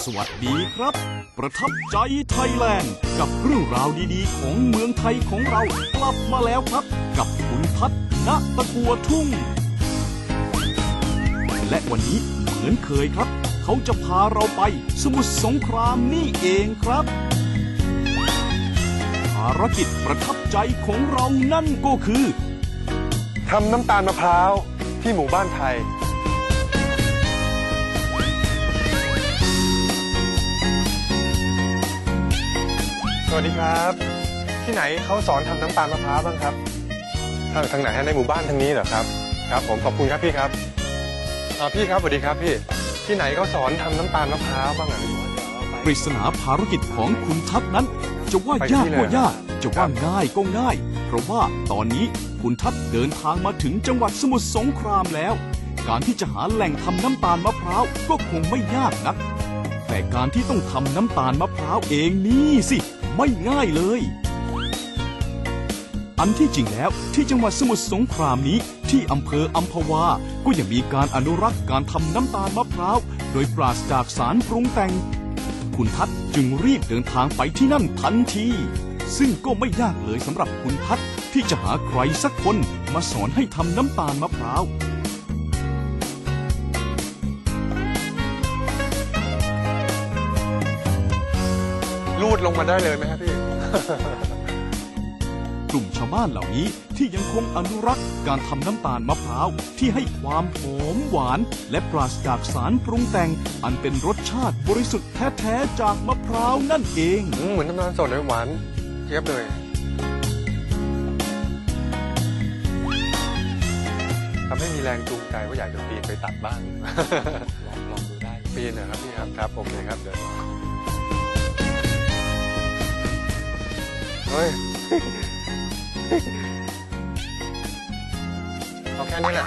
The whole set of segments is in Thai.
สวัสดีครับ ประทับใจไทยแลนด์ กับเรื่องราวดีๆ ของเมืองไทยของเรากลับมาแล้วครับ กับคุณทัศน์ณตะกัวทุ่ง และวันนี้เหมือนเคยครับ เขาจะพาเราไปสมุทรสงครามนี่เองครับภารกิจประทับใจของเรานั่นก็คือทำน้ำตาลมะพร้าวที่หมู่บ้านไทย วัสดีครับ ที่ไหนเขาสอนทำน้ำตาลมะพร้าวบ้างครับทางทางไหนฮะในหมู่บ้านทางนี้เหรอครับครับผมขอบคุณครับพี่ครับอ่าพี่ครับสวัสดีครับพี่ที่ไหนเขาสอนทำน้ำตาลมะพร้าวบ้างอะ ปริศนาภารกิจของคุณทัศน์นั้น จะว่าไปยากที่ก็เลยยาก จะว่าครับง่ายก็ง่าย เพราะว่าตอนนี้คุณทัศน์เดินทางมาถึงจังหวัดสมุทรสงครามแล้ว การที่จะหาแหล่งทำน้ำตาลมะพร้าวก็คงไม่ยากนัก แต่การที่ต้องทำน้ำตาลมะพร้าวเองนี่สิ ไม่ง่ายเลย อันที่จริงแล้วที่จังหวัดสมุทรสงครามนี้ ที่อำเภออัมพวา ก็ยังมีการอนุรักษ์การทำน้ำตาลมะพร้าวโดยปราศจากสารปรุงแต่ง คุณทัศน์จึงรีบเดินทางไปที่นั่นทันที ซึ่งก็ไม่ยากเลยสำหรับคุณทัศน์ที่จะหาใครสักคนมาสอนให้ทำน้ำตาลมะพร้าว รูดลงมาได้เลยไหมครับพี่ กลุ่มชาวบ้านเหล่านี้ที่ยังคงอนุรักษ์การทำน้ำตาลมะพร้าวที่ให้ความหอมหวาน และปราศจากสารปรุงแต่ง อันเป็นรสชาติบริสุทธิ์แท้ๆจากมะพร้าวนั่นเอง อืมเหมือนน้ำตาลสดเลยหวานเจี๊ยบเลย ทำให้มีแรงจูงใจว่าอยากจะปีนไปตัดบ้าง ลองลองดูได้ ปีนนะครับพี่ครับครับโอเคครับเดี๋ยว เฮ้ย เอาแค่นี้แหละ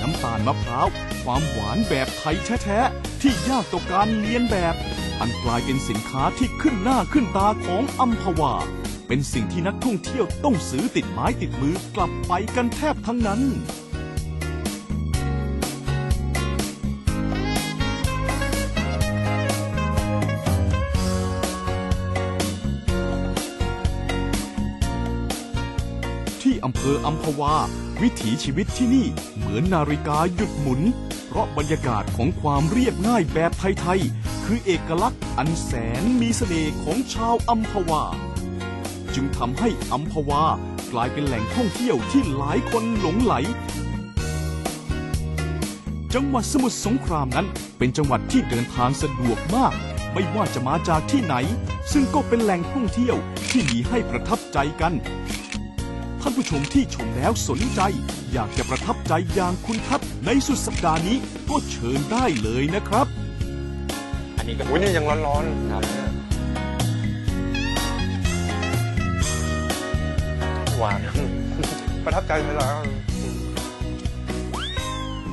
น้ำตาลมะพร้าว ความหวานแบบไทยแท้ๆ ที่ยากต่อการเลียนแบบ อันกลายเป็นสินค้าที่ขึ้นหน้าขึ้นตาของอัมพวา เป็นสิ่งที่นักท่องเที่ยวต้องซื้อติดไม้ติดมือกลับไปกันแทบทั้งนั้น อำเภออัมพวา วิถีชีวิตที่นี่เหมือนนาฬิกาหยุดหมุน เพราะบรรยากาศของความเรียบง่ายแบบไทยๆ คือเอกลักษณ์อันแสนมีเสน่ห์ของชาวอัมพวา จึงทำให้อัมพวากลายเป็นแหล่งท่องเที่ยวที่หลายคนหลงไหล จังหวัดสมุทรสงครามนั้นเป็นจังหวัดที่เดินทางสะดวกมาก ไม่ว่าจะมาจากที่ไหน ซึ่งก็เป็นแหล่งท่องเที่ยวที่มีให้ประทับใจกัน ท่านผู้ชมที่ชมแล้วสนใจ อยากจะประทับใจอย่างคุณทัศน์ในสุดสัปดาห์นี้ก็เชิญได้เลยนะครับ อันนี้ก็อุ้ยนี่ยังร้อนๆครับหวาน ประทับใจไปแล้ว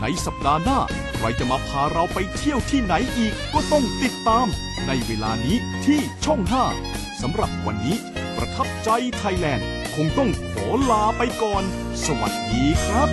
ในสัปดาห์หน้า ใครจะมาพาเราไปเที่ยวที่ไหนอีกก็ต้องติดตาม ในเวลานี้ที่ช่อง 5สำหรับวันนี้ ประทับใจไทยแลนด์ คงต้องขอลาไปก่อน สวัสดีครับ